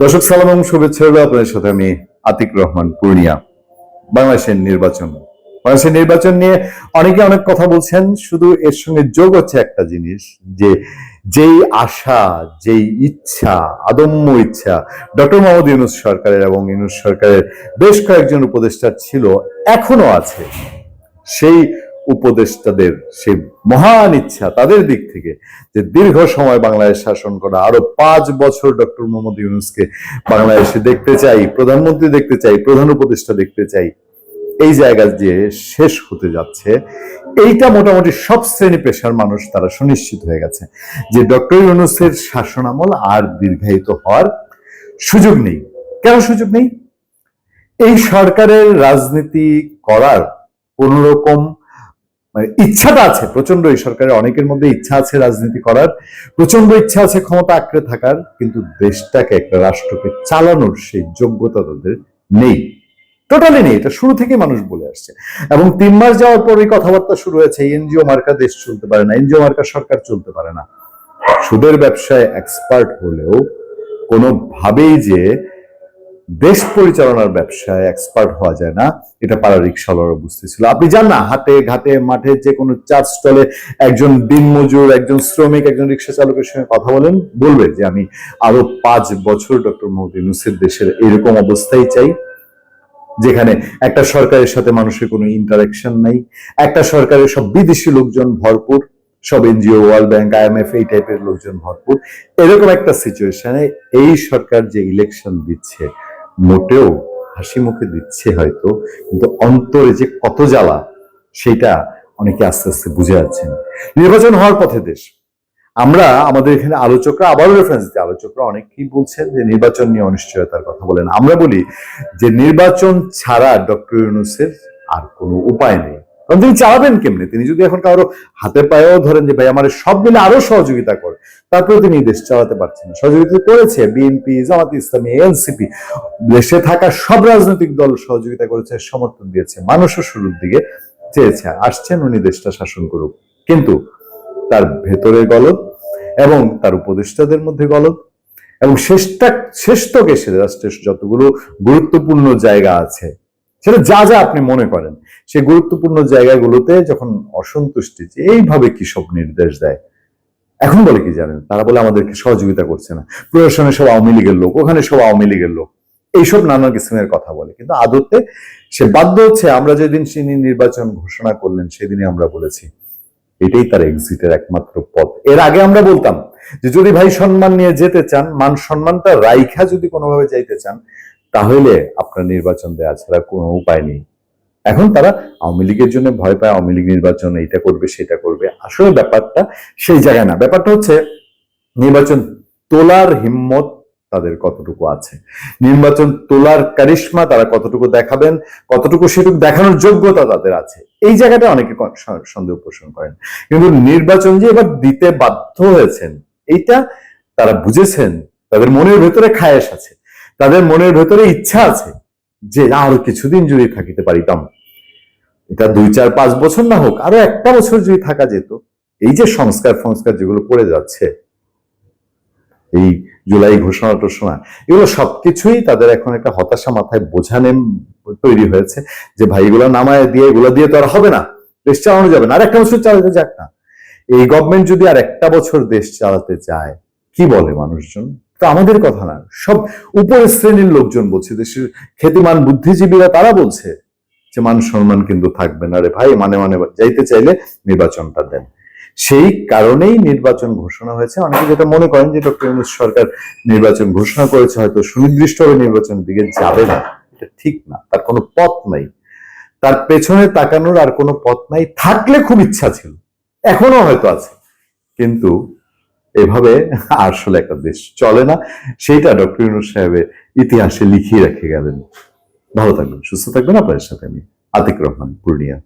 দর্শক, সালাম এবং শুভেচ্ছা আপনাদের সাথে আমি আতিক রহমান পূর্ণিয়া। বাংলাদেশের নির্বাচন। বাংলাদেশের নির্বাচন নিয়ে অনেকে অনেক কথা বলছেন, শুধু এর সঙ্গে যোগ হচ্ছে একটা জিনিস, যে যেই আশা, যেই ইচ্ছা, আদম্য ইচ্ছা, ডক্টর মোহাম্মদ ইউনুস সরকারের এবং ইউনুস সরকারের বেশ কয়েকজন উপদেষ্টা ছিল, এখনও আছে। সেই উপদেষ্টাদের সেই মহান ইচ্ছা তাদের দিক থেকে যে দীর্ঘ সময় বাংলাদেশ শাসন করা, আরও পাঁচ বছর ডক্টর মোহাম্মদ ইউনুসকে বাংলাদেশে দেখতে চাই, প্রধানমন্ত্রী দেখতে চাই, প্রধান উপদেষ্টা দেখতে চাই, এই জায়গা যে শেষ হতে যাচ্ছে। এইটা মোটামুটি সব শ্রেণি পেশার মানুষ তারা সুনিশ্চিত হয়ে গেছে যে ডক্টর ইউনুসের শাসন আমল আর দীর্ঘায়িত হওয়ার সুযোগ নেই। কেন সুযোগ নেই? এই সরকারের রাজনীতি করার কোন রকম মানে ইচ্ছাটা আছে প্রচণ্ড এই সরকারের অনেকের মধ্যে ইচ্ছা আছে রাজনীতি করার প্রচণ্ড ইচ্ছা আছে ক্ষমতা আঁকড়ে থাকার, কিন্তু দেশটাকে একটা রাষ্ট্রকে চালানোর সেই যোগ্যতা তাদের নেই। টোটালি নেই, এটা শুরু থেকে মানুষ বলে আসছে। এবং তিন মাস যাওয়ার পরে কথাবার্তা শুরু হয়েছে এনজিও মার্কা দেশ চলতে পারে না, এনজিও মার্কা সরকার চলতে পারে না। সুদের ব্যবসায় এক্সপার্ট হলেও কোনোভাবেই যে দেশ পরিচালনার ব্যবসায় এক্সপার্ট হওয়া যায় না। এটা পাড়া রিক্সাওয়ালারা বুঝতেছিল। আপনি জান না, হাটে, ঘাটে, মাঠে যে কোনো চার স্টলে একজন দিনমজুর, একজন শ্রমিক, একজন রিক্সা চালকের সঙ্গে কথা বলেন, বলবে যে, আমি আরও পাঁচ বছর ডক্টর মোহাম্মদ ইউনুসের দেশের এরকম অবস্থাই চাই, যেখানে একটা সরকারের সাথে মানুষের কোনো ইন্টারাকশন নাই, একটা সরকারের সব বিদেশি লোকজন ভরপুর, সব এনজিও, ওয়ার্ল্ড ব্যাংক আইএমএফ এই টাইপের লোকজন ভরপুর। এরকম একটা সিচুয়েশনে এই সরকার যে ইলেকশন দিচ্ছে মোটেও হাসি মুখে দিচ্ছে হয়তো, কিন্তু অন্তরে যে কত জ্বালা সেটা অনেকে আস্তে আস্তে বুঝে যাচ্ছেন। নির্বাচন হওয়ার পথে দেশ। আমরা, আমাদের এখানে আলোচকরা, আবারও রেফারেন্স দিতে, আলোচকরা অনেকেই বলছেন যে নির্বাচন নিয়ে অনিশ্চয়তার কথা বলেন। আমরা বলি যে নির্বাচন ছাড়া ডক্টর ইউনুসের আর কোনো উপায় নেই। কারণ তিনি চালাবেন কেমনে? তিনি যদি এখন কারও হাতে পায়েও ধরেন যে, ভাই, আমার সব মিলে আরও সহযোগিতা করে। তারপরে তিনি দেশ চালাতে পারছেন না। সহযোগিতা করেছে বিএনপি জামাত ইসলামী এনসিপি দেশে থাকা সব রাজনৈতিক দল সহযোগিতা করেছে, সমর্থন দিয়েছে, মানুষও শুরুর দিকে চেয়েছে। আসছেন উনি দেশটা শাসন করুক। কিন্তু তার ভেতরে গলদ এবং তার উপদেষ্টাদের মধ্যে গলদ এবং শেষটা শেষ তো গেছে রাষ্ট্রের যতগুলো গুরুত্বপূর্ণ জায়গা আছে সেটা যা যা আপনি মনে করেন সে গুরুত্বপূর্ণ জায়গাগুলোতে যখন অসন্তুষ্টি এইভাবে কি সব নির্দেশ দেয়? এখন বলে কি জানেন? তারা বলে আমাদেরকে সহযোগিতা করছে না। প্রশাসনে সব আওয়ামী লীগের লোক, ওখানে সব আওয়ামী লীগের লোক। এইসব নানা কিসিমের কথা বলে। কিন্তু আদতে সে বাধ্য হচ্ছে, আমরা যেদিন তিনি নির্বাচন ঘোষণা করলেন, সেদিনই আমরা বলেছি। এটাই তার এক্সিটের একমাত্র পথ। এর আগে আমরা বলতাম যে, যদি ভাই সম্মান নিয়ে যেতে চান, মান সম্মানটা রাইখা যদি কোনোভাবে যাইতে চান তাহলে আপনার নির্বাচন দেওয়া ছাড়া কোনো উপায় নেই। এখন তারা আওয়ামী লীগের জন্য ভয় পায়, আওয়ামী লীগ নির্বাচন এইটা করবে, সেটা করবে। আসলে ব্যাপারটা সেই জায়গায় না। ব্যাপারটা হচ্ছে নির্বাচন তোলার হিম্মত তাদের কতটুকু আছে? নির্বাচন তোলার কারিশ্মা তারা কতটুকু দেখাবেন, কতটুকু সেটুকু দেখানোর যোগ্যতা তাদের আছে? এই জায়গাটা অনেকে সন্দেহ পোষণ করেন। কিন্তু নির্বাচন যে এবার দিতে বাধ্য হয়েছেন, এইটা তারা বুঝেছেন, তাদের মনের ভেতরে খায়েশ আছে। তাদের মনের ভেতরে ইচ্ছা আছে যে আরও কিছুদিন যদি থাকিতে পারিতাম। এটা দুই, চার, পাঁচ বছর না হোক, আরও একটা বছর যদি থাকা যেত, এই যে সংস্কার সংস্কার যেগুলো পড়ে যাচ্ছে, এই জুলাই ঘোষণা টোষণা, এগুলো সবকিছুই তাদের এখন একটা হতাশা মাথায় বোঝা নেম তৈরি হয়েছে যে ভাই, এগুলো নামায় দিয়ে, এগুলো দিয়ে তো আর হবে না, দেশ চালানো যাবে না আর একটা বছর চালাতে যাক না। এই গভর্নমেন্ট যদি আর একটা বছর দেশ চালাতে চায়, কি বলে মানুষজন? তো আমাদের কথা না, সব উপরের শ্রেণির লোকজন বলছে, দেশের খ্যাতিমান বুদ্ধিজীবীরা তারা বলছে যে মান সম্মান কিন্তু থাকবে না রে ভাই মানে মানে যাইতে চাইলে নির্বাচনটা দেন। সেই কারণেই নির্বাচন ঘোষণা হয়েছে। অনেকে যেটা মনে করেন যে ডক্টর ইউনুস সরকার নির্বাচন ঘোষণা করেছে, হয়তো সুনির্দিষ্টভাবে নির্বাচনের দিকে যাবে না। এটা ঠিক না, তার কোনো পথ নাই। তার পেছনে তাকানোর আর কোনো পথ নাই। থাকলে খুব ইচ্ছা ছিল, এখনও হয়তো আছে। কিন্তু এভাবে আসলে একটা দেশ চলে না। সেটা ডক্টর ইউনুস সাহেবের ইতিহাসে লিখিয়ে রেখে গেলেন। ভালো থাকবেন, সুস্থ থাকবেন। আপনাদের সাথে আমি আতিক রহমান, পূর্ণিয়া।